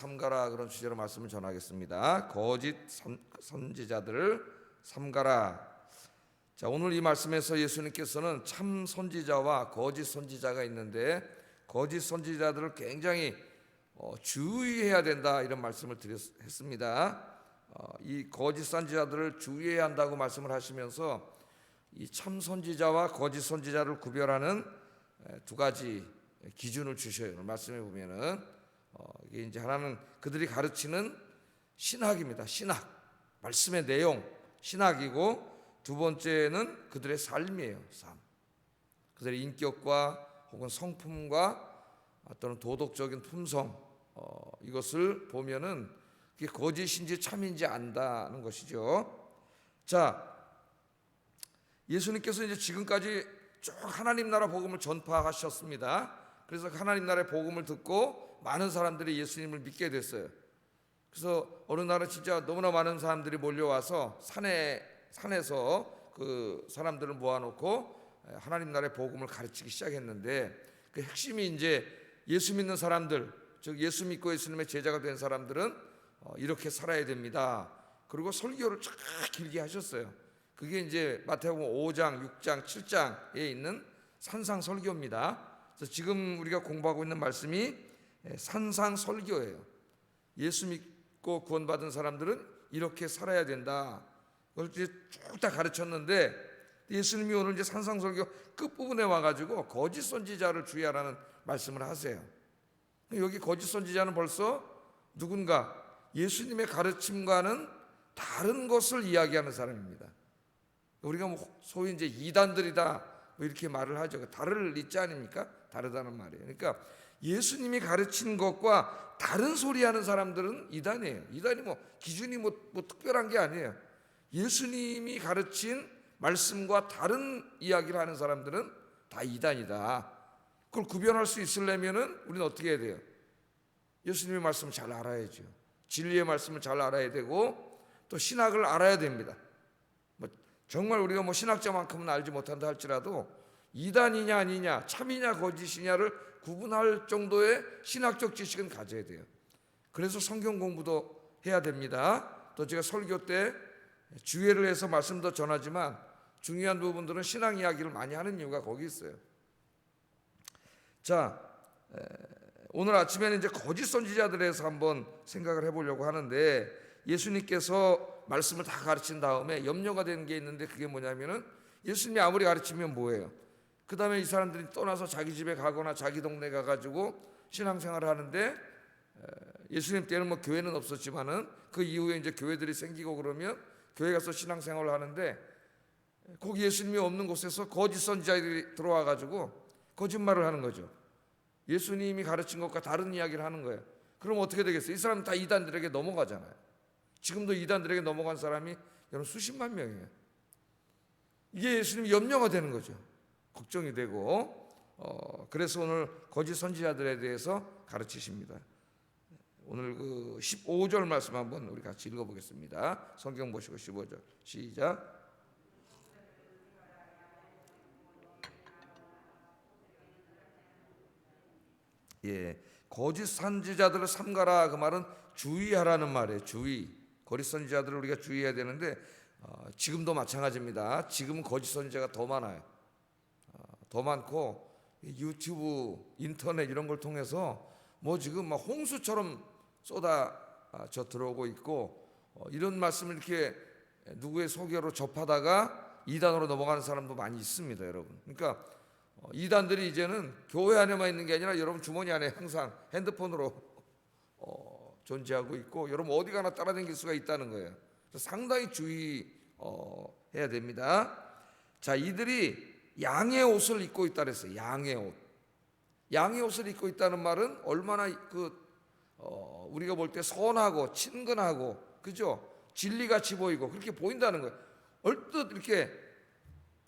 삼가라 그런 주제로 말씀을 전하겠습니다. 거짓 선, 선지자들을 삼가라. 자, 오늘 이 말씀에서 예수님께서는 참 선지자와 거짓 선지자가 있는데 거짓 선지자들을 굉장히 어, 주의해야 된다 이런 말씀을 드렸습니다. 어, 이 거짓 선지자들을 주의해야 한다고 말씀을 하시면서 이 참 선지자와 거짓 선지자를 구별하는 에, 두 가지 기준을 주셔요. 말씀해 보면은 어, 이게 이제 하나는 그들이 가르치는 신학입니다. 신학 말씀의 내용 신학이고 두 번째는 그들의 삶이에요. 삶 그들의 인격과 혹은 성품과 또는 도덕적인 품성 어, 이것을 보면은 그게 거짓인지 참인지 안다는 것이죠. 자, 예수님께서 이제 지금까지 쭉 하나님 나라 복음을 전파하셨습니다. 그래서 하나님 나라의 복음을 듣고 많은 사람들이 예수님을 믿게 됐어요. 그래서 어느 날은 진짜 너무나 많은 사람들이 몰려와서 산에 산에서 그 사람들을 모아놓고 하나님 나라의 복음을 가르치기 시작했는데 그 핵심이 이제 예수 믿는 사람들, 즉 예수 믿고 예수님의 제자가 된 사람들은 어, 이렇게 살아야 됩니다. 그리고 설교를 쫙 길게 하셨어요. 그게 이제 마태복음 5장, 6장, 7장에 있는 산상 설교입니다. 그래서 지금 우리가 공부하고 있는 말씀이 산상 설교예요. 예수 믿고 구원받은 사람들은 이렇게 살아야 된다. 그걸 이제 쭉 다 가르쳤는데 예수님이 오늘 이제 산상설교 끝부분에 와가지고 거짓 선지자를 주의하라는 말씀을 하세요. 여기 거짓 선지자는 벌써 누군가 예수님의 가르침과는 다른 것을 이야기하는 사람입니다. 우리가 뭐 소위 이제 이단들이다 뭐 이렇게 말을 하죠. 다를 있지 아닙니까? 다르다는 말이에요. 그러니까 예수님이 가르친 것과 다른 소리 하는 사람들은 이단이에요. 이단이 뭐 기준이 뭐, 뭐 특별한 게 아니에요. 예수님이 가르친 말씀과 다른 이야기를 하는 사람들은 다 이단이다. 그걸 구별할 수 있으려면은 우리는 어떻게 해야 돼요? 예수님의 말씀을 잘 알아야죠. 진리의 말씀을 잘 알아야 되고 또 신학을 알아야 됩니다. 뭐 정말 우리가 뭐 신학자만큼은 알지 못한다 할지라도 이단이냐 아니냐, 참이냐 거짓이냐를 구분할 정도의 신학적 지식은 가져야 돼요. 그래서 성경 공부도 해야 됩니다. 또 제가 설교 때 주의를 해서 말씀도 전하지만 중요한 부분들은 신앙 이야기를 많이 하는 이유가 거기 있어요. 자, 오늘 아침에는 이제 거짓 선지자들에서 한번 생각을 해보려고 하는데 예수님께서 말씀을 다 가르친 다음에 염려가 되는 게 있는데 그게 뭐냐면은 예수님이 아무리 가르치면 뭐예요? 그 다음에 이 사람들이 떠나서 자기 집에 가거나 자기 동네 가가지고 신앙생활을 하는데 예수님 때는 뭐 교회는 없었지만은 그 이후에 이제 교회들이 생기고 그러면 교회 가서 신앙생활을 하는데 거기 예수님이 없는 곳에서 거짓 선지자들이 들어와 가지고 거짓말을 하는 거죠. 예수님이 가르친 것과 다른 이야기를 하는 거예요. 그럼 어떻게 되겠어요? 이 사람은 다 이단들에게 넘어가잖아요. 지금도 이단들에게 넘어간 사람이 여러분 수십만 명이에요. 이게 예수님 염려가 되는 거죠. 걱정이 되고 어, 그래서 오늘 거짓 선지자들에 대해서 가르치십니다. 오늘 그 15절 말씀 한번 우리 같이 읽어보겠습니다. 성경 보시고 15절 시작. 예, 거짓 선지자들을 삼가라 그 말은 주의하라는 말이에요. 주의. 거짓 선지자들을 우리가 주의해야 되는데 어, 지금도 마찬가지입니다. 지금은 거짓 선지자가 더 많아요. 어, 더 많고 유튜브, 인터넷 이런 걸 통해서 뭐 지금 막 홍수처럼 쏟아져 들어오고 있고 어, 이런 말씀을 이렇게 누구의 소개로 접하다가 이단으로 넘어가는 사람도 많이 있습니다, 여러분. 그러니까 어, 이단들이 이제는 교회 안에만 있는 게 아니라 여러분 주머니 안에 항상 핸드폰으로 어, 존재하고 있고 여러분 어디 가나 따라다닐 수가 있다는 거예요. 상당히 주의해야 됩니다. 자, 이들이 양의 옷을 입고 있다 그랬어요. 양의 옷. 양의 옷을 입고 있다는 말은 얼마나 그 어, 우리가 볼 때 선하고 친근하고 그죠? 진리같이 보이고 그렇게 보인다는 거예요. 얼뜻 이렇게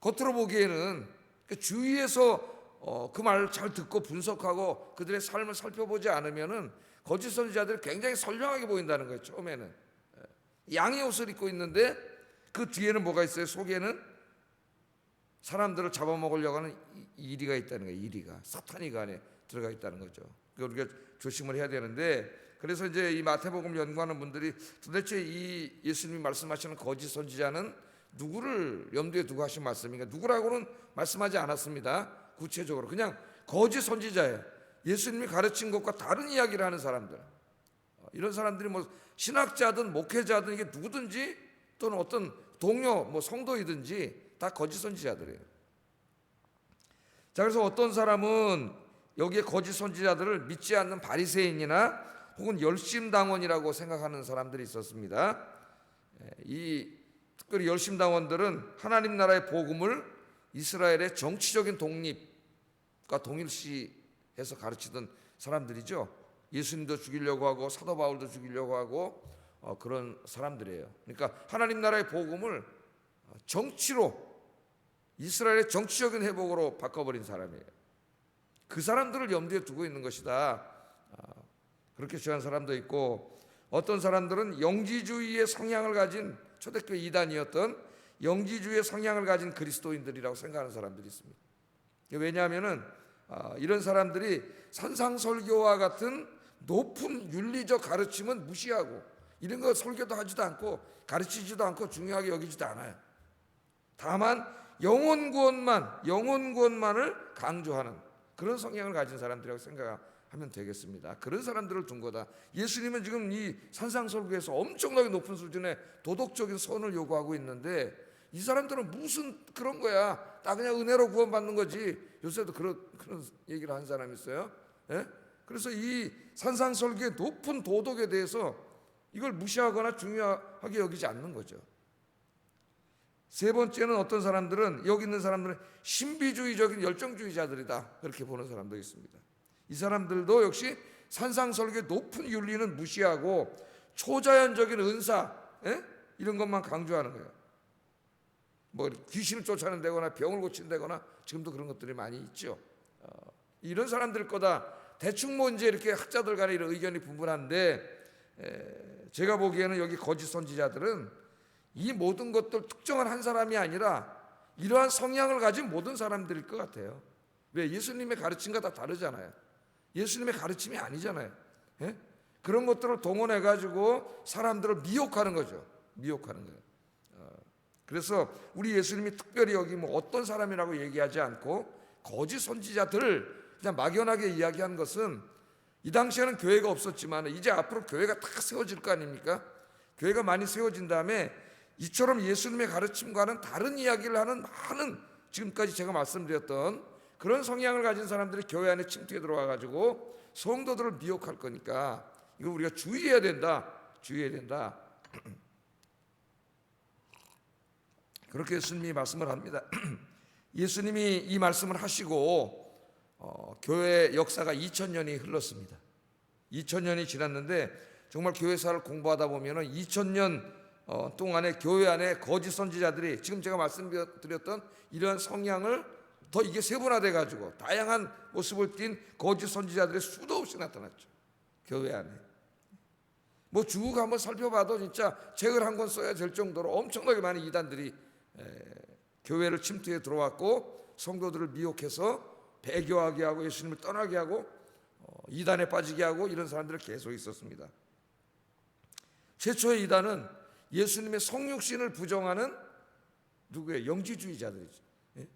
겉으로 보기에는 그 주위에서 어, 그 말을 잘 듣고 분석하고 그들의 삶을 살펴보지 않으면은 거짓 선지자들이 굉장히 선량하게 보인다는 거예요. 처음에는 양의 옷을 입고 있는데 그 뒤에는 뭐가 있어요? 속에는 사람들을 잡아먹으려고 하는 이리가 있다는 거예요. 이리가 사탄이 그 안에 들어가 있다는 거죠. 그러니까 우리가 조심을 해야 되는데 그래서 이제 이 마태복음 연구하는 분들이 도대체 이 예수님이 말씀하시는 거짓 선지자는 누구를 염두에 두고 하신 말씀인가? 누구라고는 말씀하지 않았습니다. 구체적으로 그냥 거짓 선지자예요. 예수님이 가르친 것과 다른 이야기를 하는 사람들. 어, 이런 사람들이 뭐 신학자든 목회자든 이게 누구든지 또는 어떤 동료 뭐 성도이든지 다 거짓 선지자들이에요. 자 그래서 어떤 사람은 여기에 거짓 선지자들을 믿지 않는 바리새인이나 혹은 열심당원이라고 생각하는 사람들이 있었습니다. 예, 이 특별히 열심당원들은 하나님 나라의 복음을 이스라엘의 정치적인 독립과 동일시해서 가르치던 사람들이죠. 예수님도 죽이려고 하고 사도 바울도 죽이려고 하고 어, 그런 사람들이에요. 그러니까 하나님 나라의 복음을 정치로 이스라엘의 정치적인 회복으로 바꿔버린 사람이에요. 그 사람들을 염두에 두고 있는 것이다. 아, 그렇게 주장한 사람도 있고 어떤 사람들은 영지주의의 성향을 가진 초대교회 이단이었던 영지주의의 성향을 가진 그리스도인들이라고 생각하는 사람들이 있습니다. 왜냐하면은 아, 이런 사람들이 산상설교와 같은 높은 윤리적 가르침은 무시하고 이런 거 설교도 하지도 않고 가르치지도 않고 중요하게 여기지도 않아요. 다만 영혼 구원만 영혼 구원만을 강조하는 그런 성향을 가진 사람들이라고 생각하면 되겠습니다. 그런 사람들을 둔 거다. 예수님은 지금 이 산상설교에서 엄청나게 높은 수준의 도덕적인 선을 요구하고 있는데 이 사람들은 무슨 그런 거야? 다 그냥 은혜로 구원받는 거지. 요새도 그런 그런 얘기를 한 사람 있어요. 예? 그래서 이 산상설교의 높은 도덕에 대해서 이걸 무시하거나 중요하게 여기지 않는 거죠. 세 번째는 어떤 사람들은 여기 있는 사람들은 신비주의적인 열정주의자들이다 그렇게 보는 사람도 있습니다. 이 사람들도 역시 산상설교의 높은 윤리는 무시하고 초자연적인 은사 예? 이런 것만 강조하는 거예요. 뭐 귀신을 쫓아낸다거나 병을 고친다거나 지금도 그런 것들이 많이 있죠. 어, 이런 사람들 거다 대충 뭐 이제 이렇게 학자들 간에 이런 의견이 분분한데 에, 제가 보기에는 여기 거짓 선지자들은 이 모든 것들 특정한 한 사람이 아니라 이러한 성향을 가진 모든 사람들일 것 같아요. 왜 예수님의 가르침과 다 다르잖아요. 예수님의 가르침이 아니잖아요. 예? 그런 것들을 동원해 가지고 사람들을 미혹하는 거죠. 미혹하는 거예요. 어, 그래서 우리 예수님이 특별히 여기 뭐 어떤 사람이라고 얘기하지 않고 거짓 선지자들을 그냥 막연하게 이야기한 것은 이 당시에는 교회가 없었지만 이제 앞으로 교회가 다 세워질 거 아닙니까? 교회가 많이 세워진 다음에 이처럼 예수님의 가르침과는 다른 이야기를 하는 많은 지금까지 제가 말씀드렸던 그런 성향을 가진 사람들이 교회 안에 침투해 들어와 가지고 성도들을 미혹할 거니까 이거 우리가 주의해야 된다. 주의해야 된다. 그렇게 예수님이 말씀을 합니다. 예수님이 이 말씀을 하시고 어, 교회 역사가 2000년이 흘렀습니다. 2000년이 지났는데 정말 교회사를 공부하다 보면은 2000년 어, 동안에 교회 안에 거짓 선지자들이 지금 제가 말씀드렸던 이러한 성향을 더 이게 세분화돼 가지고 다양한 모습을 띤 거짓 선지자들이 수도 없이 나타났죠. 교회 안에. 뭐쭉 한번 살펴봐도 진짜 책을 한 권 써야 될 정도로 엄청나게 많은 이단들이 에, 교회를 침투해 들어왔고 성도들을 미혹해서 배교하게 하고 예수님을 떠나게 하고 어, 이단에 빠지게 하고 이런 사람들을 계속 있었습니다. 최초의 이단은 예수님의 성육신을 부정하는 누구예요? 영지주의자들이죠. 예?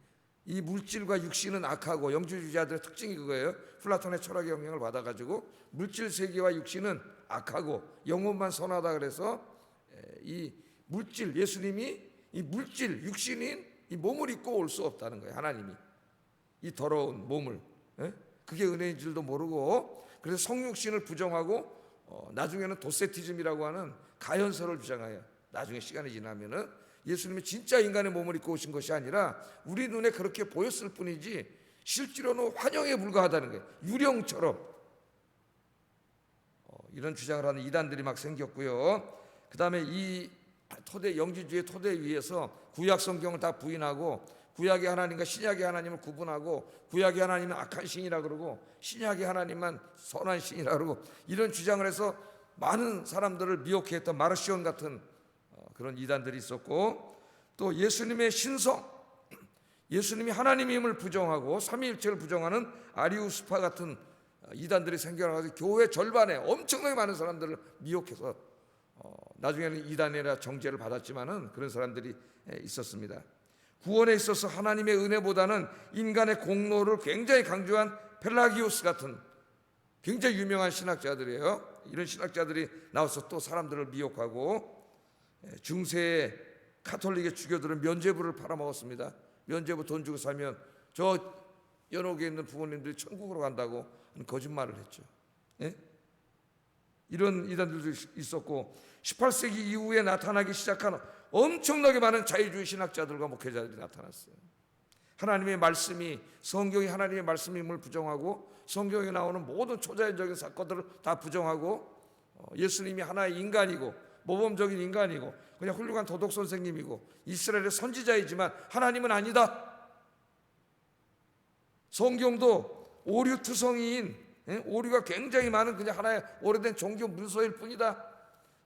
이 물질과 육신은 악하고 영지주의자들의 특징이 그거예요. 플라톤의 철학의 영향을 받아가지고 물질 세계와 육신은 악하고 영혼만 선하다 그래서 예, 이 물질 예수님이 이 물질 육신인 이 몸을 입고 올 수 없다는 거예요. 하나님이 이 더러운 몸을 예? 그게 은혜인 줄도 모르고 그래서 성육신을 부정하고 어, 나중에는 도세티즘이라고 하는 가연설을 주장해요. 나중에 시간이 지나면은 예수님이 진짜 인간의 몸을 입고 오신 것이 아니라 우리 눈에 그렇게 보였을 뿐이지 실제로는 환영에 불과하다는 거예요. 유령처럼 어, 이런 주장을 하는 이단들이 막 생겼고요. 그 다음에 이 토대 영지주의 토대 위에서 구약 성경을 다 부인하고 구약의 하나님과 신약의 하나님을 구분하고 구약의 하나님은 악한 신이라 그러고 신약의 하나님만 선한 신이라 그러고 이런 주장을 해서 많은 사람들을 미혹했던 마르시온 같은 어, 그런 이단들이 있었고 또 예수님의 신성 예수님이 하나님임을 부정하고 삼위일체를 부정하는 아리우스파 같은 이단들이 생겨나서 교회 절반에 엄청나게 많은 사람들을 미혹해서 어, 나중에는 이단이라 정죄를 받았지만은 그런 사람들이 에, 있었습니다. 구원에 있어서 하나님의 은혜보다는 인간의 공로를 굉장히 강조한 펠라기오스 같은 굉장히 유명한 신학자들이에요. 이런 신학자들이 나와서 또 사람들을 미혹하고 에, 중세의 카톨릭의 주교들은 면죄부를 팔아먹었습니다. 면죄부 돈 주고 사면 저 연옥에 있는 부모님들이 천국으로 간다고 거짓말을 했죠. 예? 이런 이단들도 있- 있었고 18세기 이후에 나타나기 시작한 엄청나게 많은 자유주의 신학자들과 목회자들이 나타났어요. 하나님의 말씀이 성경이 하나님의 말씀임을 부정하고 성경에 나오는 모든 초자연적인 사건들을 다 부정하고 어, 예수님이 하나의 인간이고 모범적인 인간이고 그냥 훌륭한 도덕 선생님이고 이스라엘의 선지자이지만 하나님은 아니다. 성경도 오류 투성이인 예? 오류가 굉장히 많은 그냥 하나의 오래된 종교 문서일 뿐이다.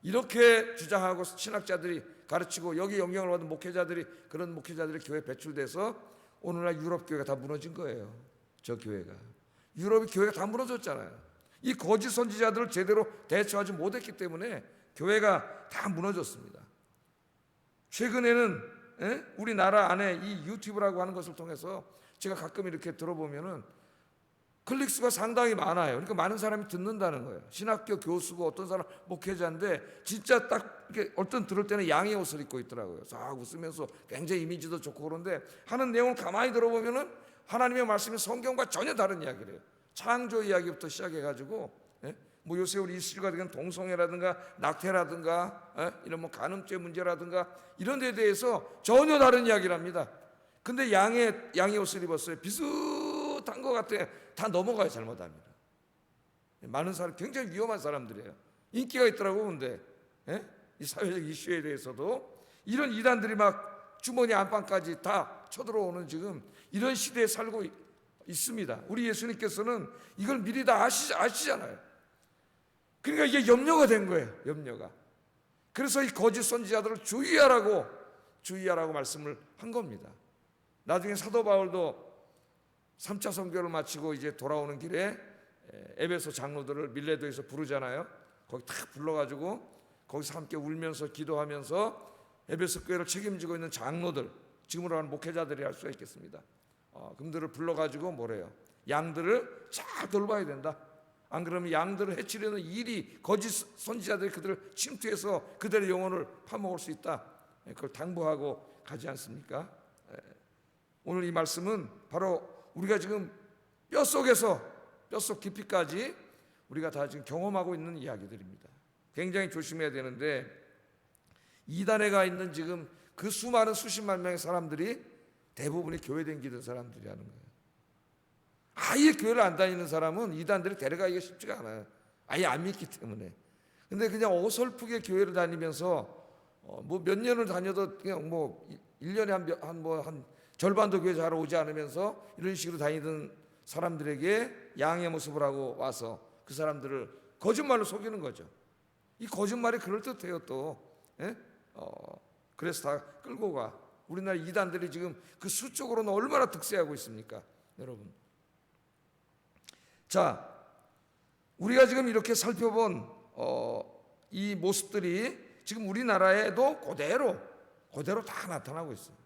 이렇게 주장하고 신학자들이 가르치고 여기 영향을 받은 목회자들이 그런 목회자들이 교회 배출돼서 오늘날 유럽 교회가 다 무너진 거예요. 저 교회가 유럽의 교회가 다 무너졌잖아요. 이 거짓 선지자들을 제대로 대처하지 못했기 때문에 교회가 다 무너졌습니다. 최근에는 예? 우리나라 안에 이 유튜브라고 하는 것을 통해서 제가 가끔 이렇게 들어보면은 클릭수가 상당히 많아요. 그러니까 많은 사람이 듣는다는 거예요. 신학교 교수고 어떤 사람 목회자인데 진짜 딱 이렇게 어떤 들을 때는 양의 옷을 입고 있더라고요. 싹 웃으면서 굉장히 이미지도 좋고 그런데 하는 내용을 가만히 들어보면은 하나님의 말씀이 성경과 전혀 다른 이야기를 해요. 창조 이야기부터 시작해가지고 예? 뭐 요새 우리 이슈가 된 동성애라든가 낙태라든가 예? 이런 뭐 간음죄 문제라든가 이런 데에 대해서 전혀 다른 이야기를 합니다. 근데 양의 양의 옷을 입었어요. 비슷한 것 같아. 다 넘어가요 잘못하면. 많은 사람 굉장히 위험한 사람들이에요. 인기가 있더라고 근데 예? 이 사회적 이슈에 대해서도 이런 이단들이 막 주머니 안방까지 다 쳐들어오는 지금 이런 시대에 살고 있- 있습니다. 우리 예수님께서는 이걸 미리 다 아시, 아시잖아요. 그러니까 이게 염려가 된 거예요. 염려가. 그래서 이 거짓 선지자들을 주의하라고 주의하라고 말씀을 한 겁니다. 나중에 사도 바울도 3차 선교를 마치고 이제 돌아오는 길에 에, 에베소 장로들을 밀레도에서 부르잖아요. 거기 탁 불러가지고 거기서 함께 울면서 기도하면서 에베소 교회를 책임지고 있는 장로들, 지금으로 하는 목회자들이 할 수가 있겠습니다. 어, 그들을 불러가지고 뭐래요? 양들을 잘 돌봐야 된다. 안 그러면 양들을 해치려는 일이 거짓 선지자들이 그들을 침투해서 그들의 영혼을 파먹을 수 있다. 예, 그걸 당부하고 가지 않습니까? 예. 오늘 이 말씀은 바로 우리가 지금 뼛속에서 뼛속 깊이까지 우리가 다 지금 경험하고 있는 이야기들입니다. 굉장히 조심해야 되는데 이단에 가 있는 지금 그 수많은 수십만 명의 사람들이 대부분이 교회 댕기던 사람들이라는 거예요. 아예 교회를 안 다니는 사람은 이단들이 데려가기가 쉽지가 않아요. 아예 안 믿기 때문에. 근데 그냥 어설프게 교회를 다니면서 어, 뭐 몇 년을 다녀도 그냥 뭐 1년에 한뭐한 절반도 교회 잘 오지 않으면서 이런 식으로 다니던 사람들에게 양의 모습을 하고 와서 그 사람들을 거짓말로 속이는 거죠. 이 거짓말이 그럴 듯해요 또. 예? 어, 그래서 다 끌고 가. 우리나라 이단들이 지금 그 수적으로는 얼마나 득세하고 있습니까, 여러분? 자, 우리가 지금 이렇게 살펴본 어, 이 모습들이 지금 우리나라에도 그대로 그대로 다 나타나고 있어요.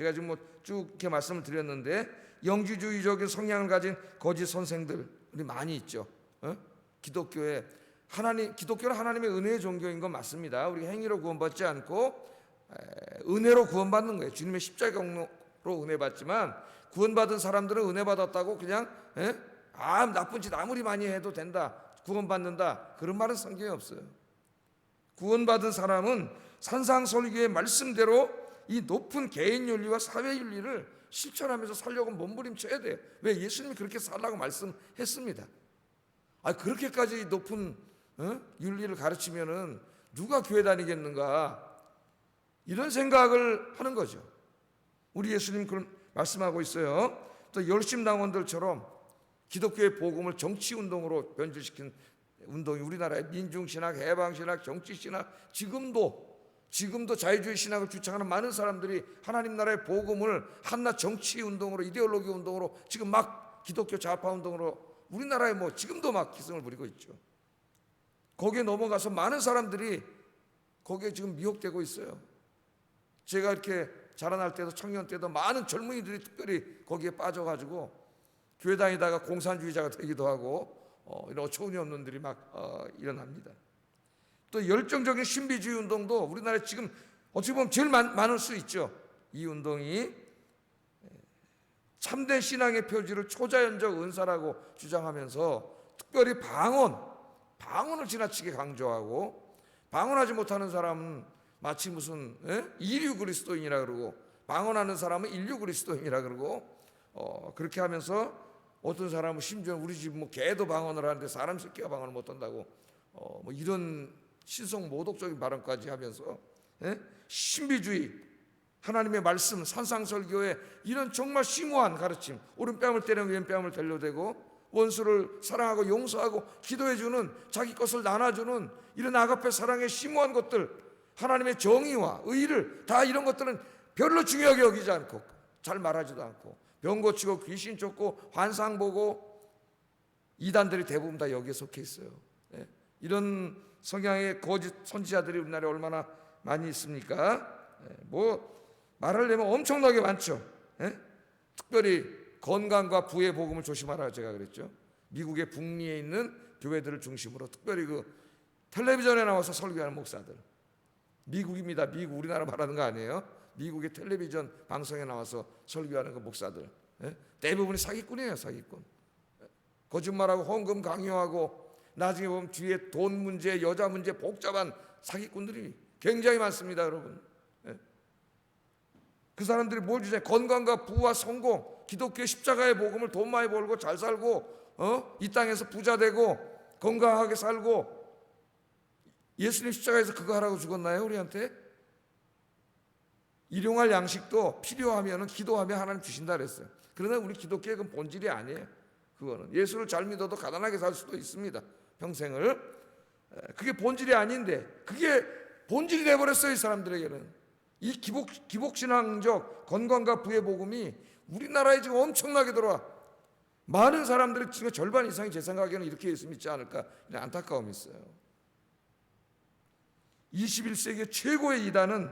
제가 지금 뭐 쭉 이렇게 말씀을 드렸는데 영지주의적인 성향을 가진 거짓 선생들 우리 많이 있죠. 어? 기독교에 하나님 기독교는 하나님의 은혜의 종교인 건 맞습니다. 우리 행위로 구원받지 않고 에, 은혜로 구원받는 거예요. 주님의 십자가 공로로 은혜 받지만 구원받은 사람들은 은혜 받았다고 그냥 에? 아 나쁜 짓 아무리 많이 해도 된다 구원받는다 그런 말은 성경에 없어요. 구원받은 사람은 산상설교의 말씀대로 이 높은 개인 윤리와 사회 윤리를 실천하면서 살려고 몸부림쳐야 돼요. 왜 예수님이 그렇게 살라고 말씀했습니다. 아 그렇게까지 높은 어? 윤리를 가르치면은 누가 교회 다니겠는가 이런 생각을 하는 거죠. 우리 예수님 그런 말씀하고 있어요. 또 열심 당원들처럼 기독교의 복음을 정치 운동으로 변질시킨 운동이 우리나라의 민중신학, 해방신학, 정치신학 지금도 지금도 자유주의 신학을 주창하는 많은 사람들이 하나님 나라의 복음을 한낱 정치 운동으로 이데올로기 운동으로 지금 막 기독교 좌파 운동으로 우리나라에 뭐 지금도 막 기승을 부리고 있죠. 거기에 넘어가서 많은 사람들이 거기에 지금 미혹되고 있어요. 제가 이렇게 자라날 때도 청년 때도 많은 젊은이들이 특별히 거기에 빠져가지고 교회 다니다가 공산주의자가 되기도 하고 어, 이런 어처구니 없는 일이 막 어, 일어납니다. 또 열정적인 신비주의 운동도 우리나라에 지금 어떻게 보면 제일 많, 많을 수 있죠. 이 운동이 참된 신앙의 표지를 초자연적 은사라고 주장하면서 특별히 방언, 방언을 지나치게 강조하고 방언하지 못하는 사람은 마치 무슨 예? 이류 그리스도인이라 그러고 방언하는 사람은 인류 그리스도인이라 그러고 어, 그렇게 하면서 어떤 사람은 심지어 우리 집 뭐 개도 방언을 하는데 사람 새끼가 방언을 못한다고 어, 뭐 이런 신성 모독적인 발언까지 하면서 예? 신비주의 하나님의 말씀 산상설교에 이런 정말 심오한 가르침 오른뺨을 때리면 왼뺨을 들려대고 원수를 사랑하고 용서하고 기도해주는 자기 것을 나눠주는 이런 아가페 사랑의 심오한 것들 하나님의 정의와 의를 다 이런 것들은 별로 중요하게 여기지 않고 잘 말하지도 않고 병 고치고 귀신 쫓고 환상 보고 이단들이 대부분 다 여기에 속해 있어요. 예. 이런 성향의 거짓 선지자들이 우리나라에 얼마나 많이 있습니까? 예. 뭐 말하려면 엄청나게 많죠. 예? 특별히 건강과 부의 복음을 조심하라 제가 그랬죠. 미국의 북미에 있는 교회들을 중심으로 특별히 그 텔레비전에 나와서 설교하는 목사들. 미국입니다. 미국 우리나라 말하는 거 아니에요? 미국의 텔레비전 방송에 나와서 설교하는 그 목사들. 예? 대부분이 사기꾼이에요, 사기꾼. 예? 거짓말하고 헌금 강요하고 나중에 보면 뒤에 돈 문제, 여자 문제 복잡한 사기꾼들이 굉장히 많습니다, 여러분. 예? 그 사람들이 뭘 주냐? 건강과 부와 성공, 기독교 십자가의 복음을 돈 많이 벌고 잘 살고, 어? 이 땅에서 부자 되고 건강하게 살고 예수님 십자가에서 그거 하라고 죽었나요, 우리한테? 일용할 양식도 필요하면 기도하면 하나님 주신다 그랬어요. 그러나 우리 기독교의 그 본질이 아니에요. 그거는 예수를 잘 믿어도 가난하게 살 수도 있습니다. 평생을. 그게 본질이 아닌데 그게 본질이 돼 버렸어요, 이 사람들에게는. 이 기복 기복 신앙적 건강과 부의 복음이 우리나라에 지금 엄청나게 들어와. 많은 사람들이 지금 절반 이상이 제 생각에는 이렇게 예수 믿지 않을까 이런 안타까움이 있어요. 21세기 최고의 이단은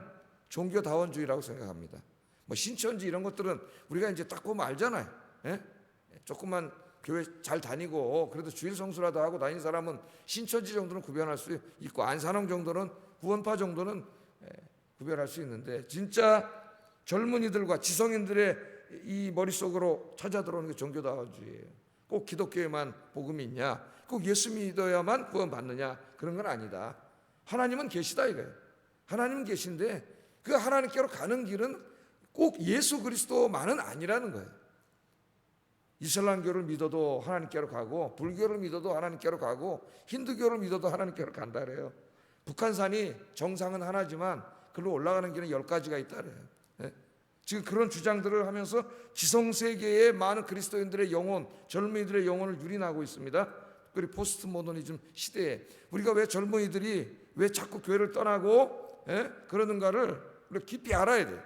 종교 다원주의라고 생각합니다. 뭐 신천지 이런 것들은 우리가 이제 딱 보면 알잖아요. 예? 조금만 교회 잘 다니고 그래도 주일 성수라도 하고 다니는 사람은 신천지 정도는 구별할 수 있고 안산홍 정도는 구원파 정도는 예, 구별할 수 있는데 진짜 젊은이들과 지성인들의 이 머릿속으로 찾아 들어오는 게 종교다원주의예요. 꼭 기독교에만 복음이 있냐? 꼭 예수 믿어야만 구원받느냐? 그런 건 아니다. 하나님은 계시다 이거예요. 하나님은 계신데 그 하나님께로 가는 길은 꼭 예수 그리스도만은 아니라는 거예요. 이슬람교를 믿어도 하나님께로 가고 불교를 믿어도 하나님께로 가고 힌두교를 믿어도 하나님께로 간다 그래요. 북한산이 정상은 하나지만 글로 올라가는 길은 열 가지가 있다 그래요. 예? 지금 그런 주장들을 하면서 지성 세계의 많은 그리스도인들의 영혼, 젊은이들의 영혼을 유린하고 있습니다. 특별히 포스트 모더니즘 시대에 우리가 왜 젊은이들이 왜 자꾸 교회를 떠나고 예? 그러는가를 우리가 깊이 알아야 돼.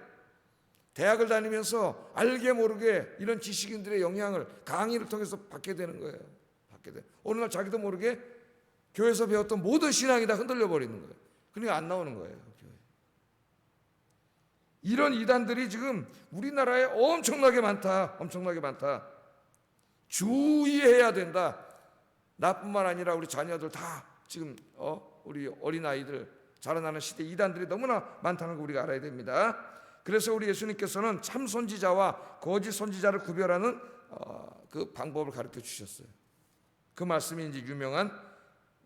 대학을 다니면서 알게 모르게 이런 지식인들의 영향을 강의를 통해서 받게 되는 거예요. 받게 돼. 어느 날 자기도 모르게 교회에서 배웠던 모든 신앙이 다 흔들려 버리는 거예요. 그러니까 안 나오는 거예요. 교회. 이런 이단들이 지금 우리나라에 엄청나게 많다. 엄청나게 많다. 주의해야 된다. 나뿐만 아니라 우리 자녀들 다 지금 어 우리 어린 아이들 자라나는 시대 이단들이 너무나 많다는 거 우리가 알아야 됩니다. 그래서 우리 예수님께서는 참 선지자와 거짓 선지자를 구별하는 어, 그 방법을 가르쳐 주셨어요. 그 말씀이 이제 유명한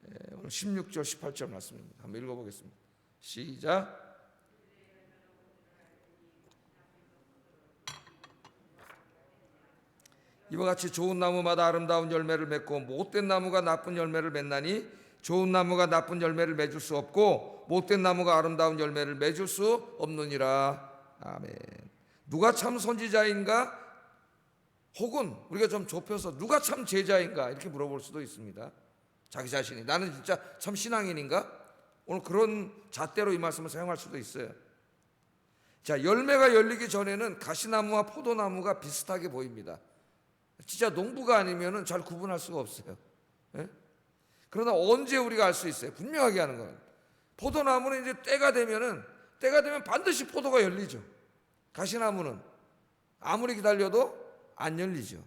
예, 오늘 16절 18절 말씀입니다. 한번 읽어보겠습니다. 시작. 이와 같이 좋은 나무마다 아름다운 열매를 맺고 못된 나무가 나쁜 열매를 맺나니 좋은 나무가 나쁜 열매를 맺을 수 없고 못된 나무가 아름다운 열매를 맺을 수 없느니라. 아멘. 누가 참 선지자인가? 혹은 우리가 좀 좁혀서 누가 참 제자인가 이렇게 물어볼 수도 있습니다. 자기 자신이 나는 진짜 참 신앙인인가? 오늘 그런 잣대로 이 말씀을 사용할 수도 있어요. 자, 열매가 열리기 전에는 가시나무와 포도나무가 비슷하게 보입니다. 진짜 농부가 아니면은 잘 구분할 수가 없어요. 예? 그러나 언제 우리가 알 수 있어요? 분명하게 하는 거는 포도나무는 이제 때가 되면은 때가 되면 반드시 포도가 열리죠. 가시나무는 아무리 기다려도 안 열리죠.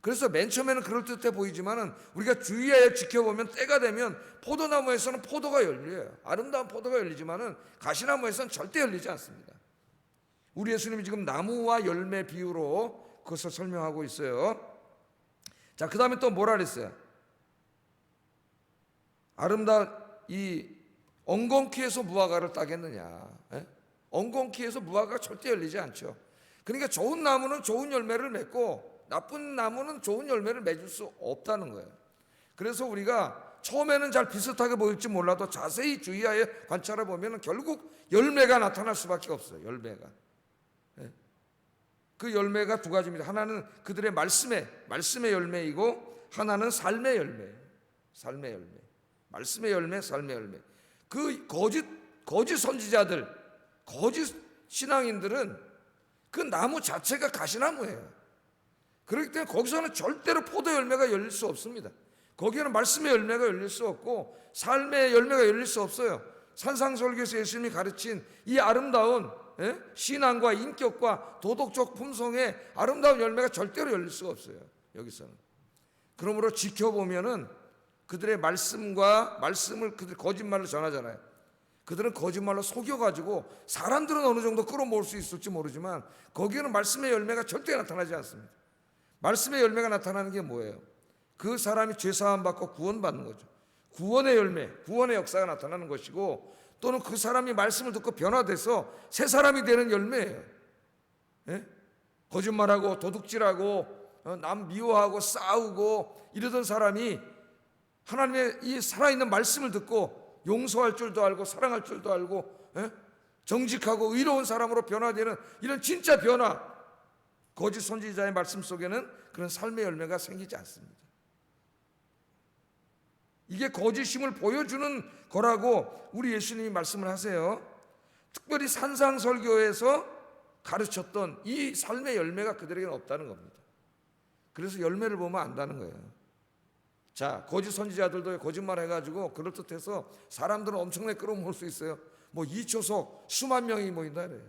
그래서 맨 처음에는 그럴 듯해 보이지만은 우리가 주의하여 지켜보면 때가 되면 포도나무에서는 포도가 열려요. 아름다운 포도가 열리지만은 가시나무에서는 절대 열리지 않습니다. 우리 예수님이 지금 나무와 열매 비유로 그것을 설명하고 있어요. 자, 그 다음에 또 뭐라 그랬어요? 아름다운 이 엉겅퀴 에서 무화과를 따겠느냐? 예? 엉겅퀴 에서 무화과가 절대 열리지 않죠. 그러니까 좋은 나무는 좋은 열매를 맺고 나쁜 나무는 좋은 열매를 맺을 수 없다는 거예요. 그래서 우리가 처음에는 잘 비슷하게 보일지 몰라도 자세히 주의하여 관찰해 보면 결국 열매가 나타날 수밖에 없어요. 열매가. 예? 그 열매가 두 가지입니다. 하나는 그들의 말씀의 말씀의 열매이고 하나는 삶의 열매. 삶의 열매. 말씀의 열매, 삶의 열매. 그 거짓 거짓 선지자들, 거짓 신앙인들은 그 나무 자체가 가시나무예요. 그렇기 때문에 거기서는 절대로 포도 열매가 열릴 수 없습니다. 거기에는 말씀의 열매가 열릴 수 없고 삶의 열매가 열릴 수 없어요. 산상설교에서 예수님이 가르친 이 아름다운 예? 신앙과 인격과 도덕적 품성의 아름다운 열매가 절대로 열릴 수가 없어요. 여기서는. 그러므로 지켜보면은 그들의 말씀과 말씀을 그들 거짓말로 전하잖아요. 그들은 거짓말로 속여가지고 사람들은 어느 정도 끌어모을 수 있을지 모르지만 거기에는 말씀의 열매가 절대 나타나지 않습니다. 말씀의 열매가 나타나는 게 뭐예요? 그 사람이 죄 사함 받고 구원받는 거죠. 구원의 열매, 구원의 역사가 나타나는 것이고 또는 그 사람이 말씀을 듣고 변화돼서 새 사람이 되는 열매예요. 예? 거짓말하고 도둑질하고 어, 남 미워하고 싸우고 이러던 사람이 하나님의 이 살아있는 말씀을 듣고 용서할 줄도 알고 사랑할 줄도 알고 예? 정직하고 의로운 사람으로 변화되는 이런 진짜 변화 거짓 선지자의 말씀 속에는 그런 삶의 열매가 생기지 않습니다. 이게 거짓임을 보여주는 거라고 우리 예수님이 말씀을 하세요. 특별히 산상설교에서 가르쳤던 이 삶의 열매가 그들에게는 없다는 겁니다. 그래서 열매를 보면 안다는 거예요. 자, 거짓 선지자들도 거짓말 해가지고 그럴듯해서 사람들은 엄청나게 끌어모을 수 있어요. 뭐 2초속 수만 명이 모인다 그래요.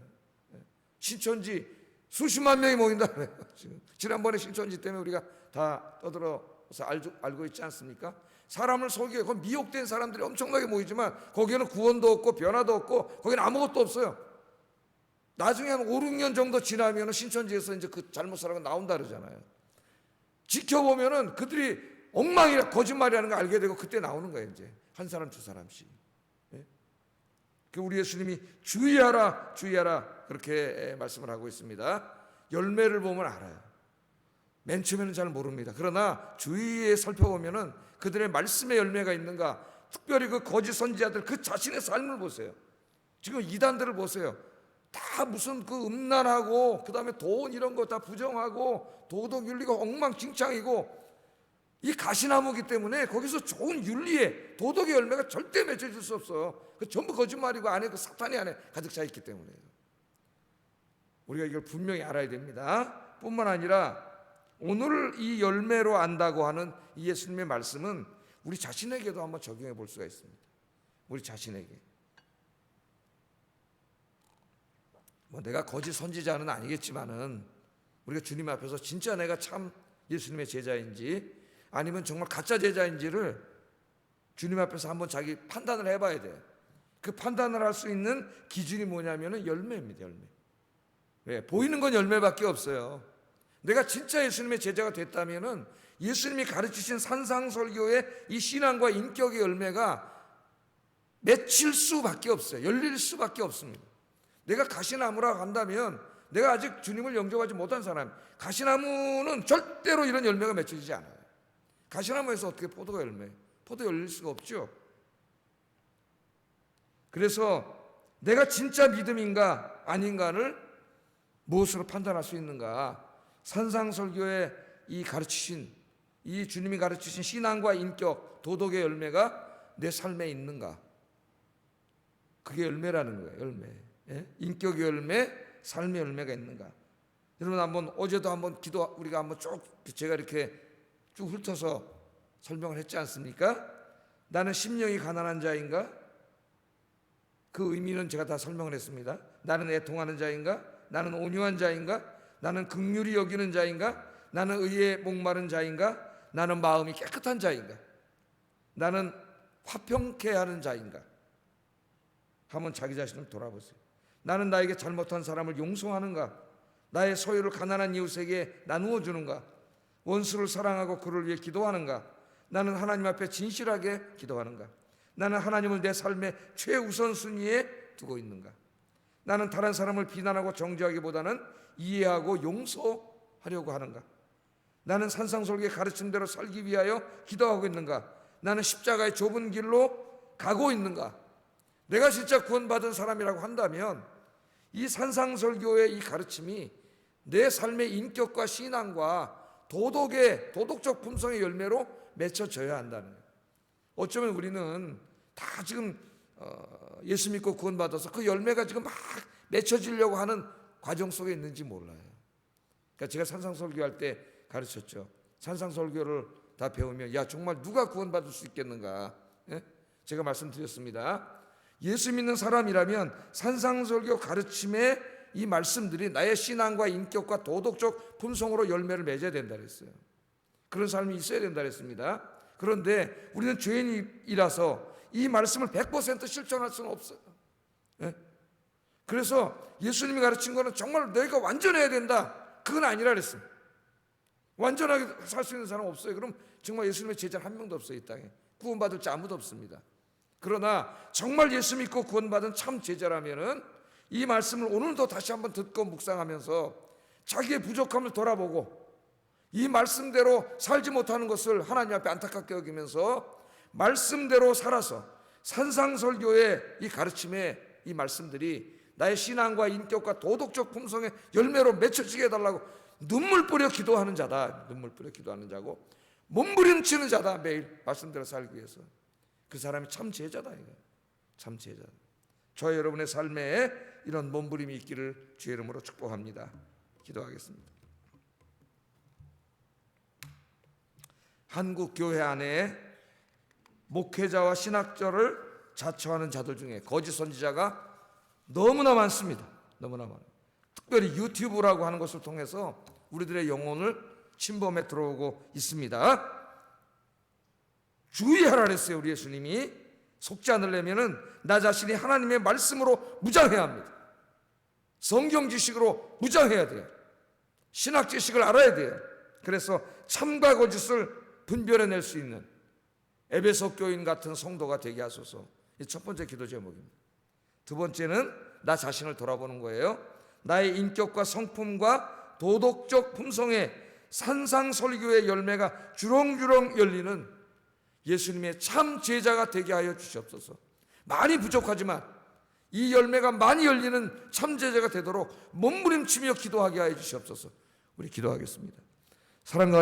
신천지 수십만 명이 모인다 그래요. 지금 지난번에 신천지 때문에 우리가 다 떠들어서 알고, 알고 있지 않습니까? 사람을 속여 그 미혹된 사람들이 엄청나게 모이지만 거기에는 구원도 없고 변화도 없고 거기는 아무것도 없어요. 나중에 한 5, 6년 정도 지나면 신천지에서 이제 그 잘못 살아가 나온다 그러잖아요. 지켜보면은 그들이 엉망이라 거짓말이라는 걸 알게 되고 그때 나오는 거예요 이제 한 사람 두 사람씩. 예? 그 우리 예수님이 주의하라 주의하라 그렇게 말씀을 하고 있습니다. 열매를 보면 알아요. 맨 처음에는 잘 모릅니다. 그러나 주위에 살펴보면은 그들의 말씀의 열매가 있는가, 특별히 그 거짓 선지자들 그 자신의 삶을 보세요. 지금 이단들을 보세요. 다 무슨 그 음란하고 그 다음에 돈 이런 거 다 부정하고 도덕 윤리가 엉망진창이고 이 가시나무기 때문에 거기서 좋은 윤리의 도덕의 열매가 절대 맺혀질 수 없어요. 그 전부 거짓말이고 안에 그 사탄이 안에 가득 차 있기 때문에요. 우리가 이걸 분명히 알아야 됩니다. 뿐만 아니라 오늘 이 열매로 안다고 하는 이 예수님의 말씀은 우리 자신에게도 한번 적용해 볼 수가 있습니다. 우리 자신에게. 뭐 내가 거짓 선지자는 아니겠지만은 우리가 주님 앞에서 진짜 내가 참 예수님의 제자인지 아니면 정말 가짜 제자인지를 주님 앞에서 한번 자기 판단을 해봐야 돼요. 그 판단을 할 수 있는 기준이 뭐냐면은 열매입니다. 열매. 왜? 보이는 건 열매밖에 없어요. 내가 진짜 예수님의 제자가 됐다면은 예수님이 가르치신 산상설교의 이 신앙과 인격의 열매가 맺힐 수밖에 없어요. 열릴 수밖에 없습니다. 내가 가시나무라 간다면 내가 아직 주님을 영접하지 못한 사람, 가시나무는 절대로 이런 열매가 맺혀지지 않아요. 가시나무에서 어떻게 포도가 열매? 포도 열릴 수가 없죠. 그래서 내가 진짜 믿음인가 아닌가를 무엇으로 판단할 수 있는가? 산상설교의 이 가르치신 이 주님이 가르치신 신앙과 인격, 도덕의 열매가 내 삶에 있는가? 그게 열매라는 거예요. 열매. 예? 인격의 열매, 삶의 열매가 있는가? 여러분 한번 어제도 한번 기도 우리가 한번 쭉 제가 이렇게 쭉 훑어서 설명을 했지 않습니까? 나는 심령이 가난한 자인가? 그 의미는 제가 다 설명을 했습니다. 나는 애통하는 자인가? 나는 온유한 자인가? 나는 극률이 여기는 자인가? 나는 의에 목마른 자인가? 나는 마음이 깨끗한 자인가? 나는 화평케 하는 자인가? 한번 자기 자신을 돌아보세요. 나는 나에게 잘못한 사람을 용서하는가? 나의 소유를 가난한 이웃에게 나누어 주는가? 원수를 사랑하고 그를 위해 기도하는가? 나는 하나님 앞에 진실하게 기도하는가? 나는 하나님을 내 삶의 최우선순위에 두고 있는가? 나는 다른 사람을 비난하고 정죄하기보다는 이해하고 용서하려고 하는가? 나는 산상설계 가르침대로 살기 위하여 기도하고 있는가? 나는 십자가의 좁은 길로 가고 있는가? 내가 진짜 구원받은 사람이라고 한다면 이 산상설교의 이 가르침이 내 삶의 인격과 신앙과 도덕의 도덕적 품성의 열매로 맺혀져야 한다는 거예요. 어쩌면 우리는 다 지금 어, 예수 믿고 구원받아서 그 열매가 지금 막 맺혀지려고 하는 과정 속에 있는지 몰라요. 그러니까 제가 산상설교할 때 가르쳤죠. 산상설교를 다 배우면 야 정말 누가 구원받을 수 있겠는가? 예? 제가 말씀드렸습니다. 예수 믿는 사람이라면 산상설교 가르침의 이 말씀들이 나의 신앙과 인격과 도덕적 품성으로 열매를 맺어야 된다 그랬어요. 그런 삶이 있어야 된다 그랬습니다. 그런데 우리는 죄인이라서 이 말씀을 100% 실천할 수는 없어요. 예? 그래서 예수님이 가르친 거는 정말 너희가 완전해야 된다. 그건 아니라 그랬습니다. 완전하게 살 수 있는 사람 없어요. 그럼 정말 예수님의 제자 한 명도 없어요, 이 땅에. 구원받을 자 아무도 없습니다. 그러나 정말 예수 믿고 구원받은 참 제자라면은 이 말씀을 오늘도 다시 한번 듣고 묵상하면서 자기의 부족함을 돌아보고 이 말씀대로 살지 못하는 것을 하나님 앞에 안타깝게 여기면서 말씀대로 살아서 산상설교의 이 가르침의 이 말씀들이 나의 신앙과 인격과 도덕적 품성의 열매로 맺혀지게 해달라고 눈물 뿌려 기도하는 자다. 눈물 뿌려 기도하는 자고 몸부림치는 자다. 매일 말씀대로 살기 위해서. 그 사람이 참 제자다 이거. 참 제자. 저 여러분의 삶에 이런 몸부림이 있기를 주의 이름으로 축복합니다. 기도하겠습니다. 한국 교회 안에 목회자와 신학자를 자처하는 자들 중에 거짓 선지자가 너무나 많습니다. 너무나 많아요. 특별히 유튜브라고 하는 것을 통해서 우리들의 영혼을 침범해 들어오고 있습니다. 주의하라 그랬어요, 우리 예수님이. 속지 않으려면은 나 자신이 하나님의 말씀으로 무장해야 합니다. 성경 지식으로 무장해야 돼요. 신학 지식을 알아야 돼요. 그래서 참과 거짓을 분별해낼 수 있는 에베소 교인 같은 성도가 되게 하소서. 이 첫 번째 기도 제목입니다. 두 번째는 나 자신을 돌아보는 거예요. 나의 인격과 성품과 도덕적 품성에 산상설교의 열매가 주렁주렁 열리는 예수님의 참 제자가 되게 하여 주시옵소서. 많이 부족하지만 이 열매가 많이 열리는 참 제자가 되도록 몸부림치며 기도하게 하여 주시옵소서. 우리 기도하겠습니다. 사랑과